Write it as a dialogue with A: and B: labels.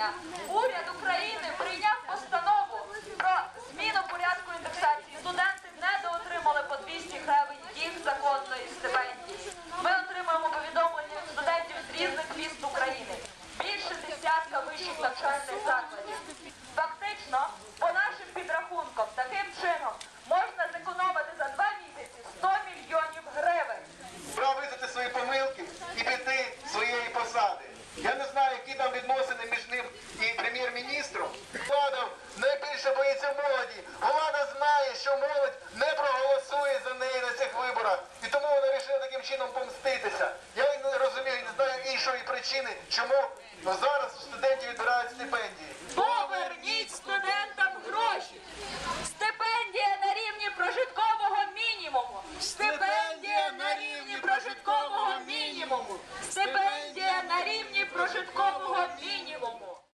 A: липня уряд України прийняв постанову про зміну порядку індексації. Студенти недоотримали по 200 гривень їх законної стипендії. Ми отримуємо повідомлення студентів з різних міст України. Більше десятка вищих навчальних закладів.
B: І тому вона вирішила таким чином помститися. Я не розумію, не знаю іншої причини, чому зараз у відбирають стипендії.
A: Поверніть студентам гроші. Стипендія на рівні прожиткового мінімуму. Стипендія на рівні прожиткового мінімуму. Стипендія на рівні прожиткового